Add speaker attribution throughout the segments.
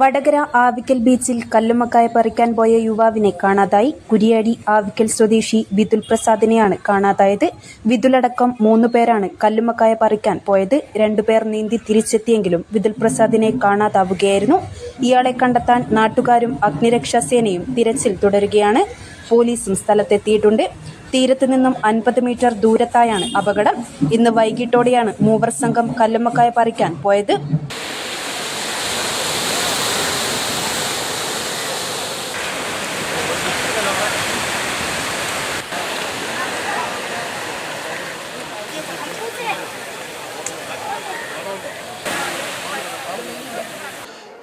Speaker 1: വടകര ആവിക്കൽ ബീച്ചിൽ കല്ലുമക്കായ പറിക്കാൻ പോയ യുവാവിനെ കാണാതായി. കുരിയാടി ആവിക്കൽ സ്വദേശി വിതുൽ പ്രസാദിനെയാണ് കാണാതായത്. വിതുലടക്കം മൂന്നു പേരാണ് കല്ലുമക്കായ പറിക്കാൻ പോയത്. രണ്ടുപേർ നീന്തി തിരിച്ചെത്തിയെങ്കിലും വിതുൽ പ്രസാദിനെ കാണാതാവുകയായിരുന്നു. ഇയാളെ കണ്ടെത്താൻ നാട്ടുകാരും അഗ്നിരക്ഷാസേനയും തിരച്ചിൽ തുടരുകയാണ്. പോലീസും സ്ഥലത്തെത്തിയിട്ടുണ്ട്. തീരത്ത് നിന്നും അൻപത് മീറ്റർ ദൂരത്തായാണ് അപകടം. ഇന്ന് വൈകിട്ടോടെയാണ് മൂവർ സംഘം കല്ലുമക്കായ പറിക്കാൻ പോയത്.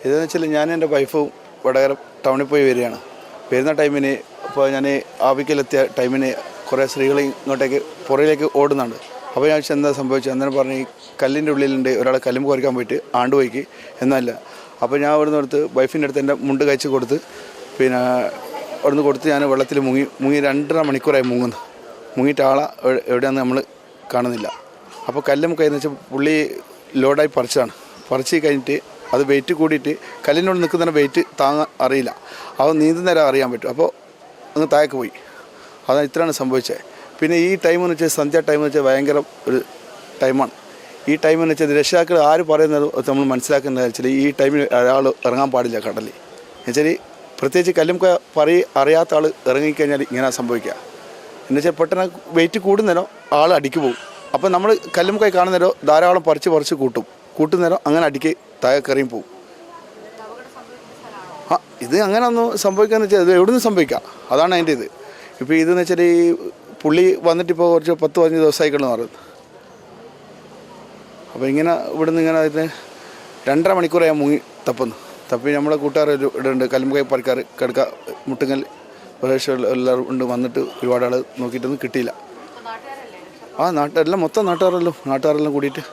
Speaker 2: ഇതെന്ന് വെച്ചാൽ ഞാൻ എന്റെ വൈഫും വടകര ടൗണിൽ പോയി വരികയാണ്. വരുന്ന ടൈമിന് അപ്പോൾ ഞാൻ ആവിക്കലെത്തിയ ടൈമിന് കുറേ സ്ത്രീകൾ ഇങ്ങോട്ടേക്ക് പുറയിലേക്ക് ഓടുന്നുണ്ട്. അപ്പോൾ ഞാൻ എന്താ സംഭവിച്ചത്? അന്നേരം പറഞ്ഞ് കല്ലിന്റെ ഉള്ളിലുണ്ട് ഒരാളെ കല്ലും കുറയ്ക്കാൻ പോയിട്ട് ആണ്ടുപോയിക്ക് എന്നല്ല. അപ്പോൾ ഞാൻ അവിടുന്ന് എടുത്ത് വൈഫിന്റെ അടുത്ത് എന്റെ മുണ്ട് കഴിച്ച് കൊടുത്ത് പിന്നെ അവിടുന്ന് കൊടുത്ത് ഞാൻ വെള്ളത്തിൽ മുങ്ങി മുങ്ങി രണ്ടര മണിക്കൂറായി മുങ്ങുന്നു. മുങ്ങിയിട്ട് ആളെ എവിടെ- എവിടെയാണെന്ന് നമ്മൾ കാണുന്നില്ല. അപ്പോൾ കല്ലും എന്ന് വെച്ചാൽ പുള്ളി ലോഡായി പറിച്ചതാണ്. പറിച്ച് കഴിഞ്ഞിട്ട് അത് വെയിറ്റ് കൂടിയിട്ട് കല്ലിനോട് നിൽക്കുന്ന വെയിറ്റ് താങ്ങാൻ അറിയില്ല. അത് നീന്തുന്നേരം അറിയാൻ പറ്റും. അപ്പോൾ അങ്ങ് താഴേക്ക് പോയി. അതാണ് ഇത്രയാണ് സംഭവിച്ചത് പിന്നെ ഈ ടൈം എന്ന് വെച്ചാൽ സന്ധ്യ ടൈം എന്ന് വെച്ചാൽ ഭയങ്കര ഒരു ടൈമാണ് ഈ ടൈം എന്ന് വെച്ചാൽ രക്ഷിതാക്കൾ ആര് പറയുന്നത് നമ്മൾ മനസ്സിലാക്കുന്നത് വെച്ചാൽ ഈ ടൈമിൽ ഒരാൾ ഇറങ്ങാൻ പാടില്ല കടലിൽ. എന്നുവെച്ചാൽ പ്രത്യേകിച്ച് കല്ലും പറയി അറിയാത്ത ആൾ ഇറങ്ങിക്കഴിഞ്ഞാൽ ഇങ്ങനെ സംഭവിക്കുക. എന്നുവെച്ചാൽ പെട്ടെന്ന് വെയിറ്റ് കൂടുന്നേരം ആൾ അടിക്ക് പോകും. അപ്പോൾ നമ്മൾ കല്ലുമുക്കായി കാണുന്നേരം ധാരാളം പറിച്ച് പറിച്ച് കൂട്ടും. കൂട്ടുന്നേരം അങ്ങനെ അടിക്ക് താഴെ കറിയും പോവും. ആ ഇത് അങ്ങനെ ഒന്നും സംഭവിക്കാന്ന് വെച്ചാൽ ഇത് എവിടെ നിന്ന് സംഭവിക്കാം? അതാണ് അതിന്റെ ഇത്. ഇപ്പോൾ ഇതെന്ന് വെച്ചാൽ ഈ പുള്ളി വന്നിട്ട് ഇപ്പോൾ കുറച്ച് പത്ത് പതിനഞ്ച് ദിവസമായിക്കളെന്ന് പറയുന്നത് അപ്പോൾ ഇങ്ങനെ ഇവിടുന്ന് ഇങ്ങനെ അതിന് രണ്ടര മണിക്കൂറായി മുങ്ങി തപ്പുന്നു. തപ്പി നമ്മളെ കൂട്ടുകാർ ഒരു ഇവിടെ ഉണ്ട് കല്ലുമുക്കായി പറിക്കാർ കിടക്ക മുട്ടുങ്ങൽ എല്ലാവരും ഉണ്ട് വന്നിട്ട് ഒരുപാട് ആൾ നോക്കിയിട്ടൊന്നും കിട്ടിയില്ല. ആ നാട്ടുകാരെല്ലാം മൊത്തം നാട്ടുകാരല്ലോ നാട്ടുകാരെല്ലാം കൂടിയിട്ട്.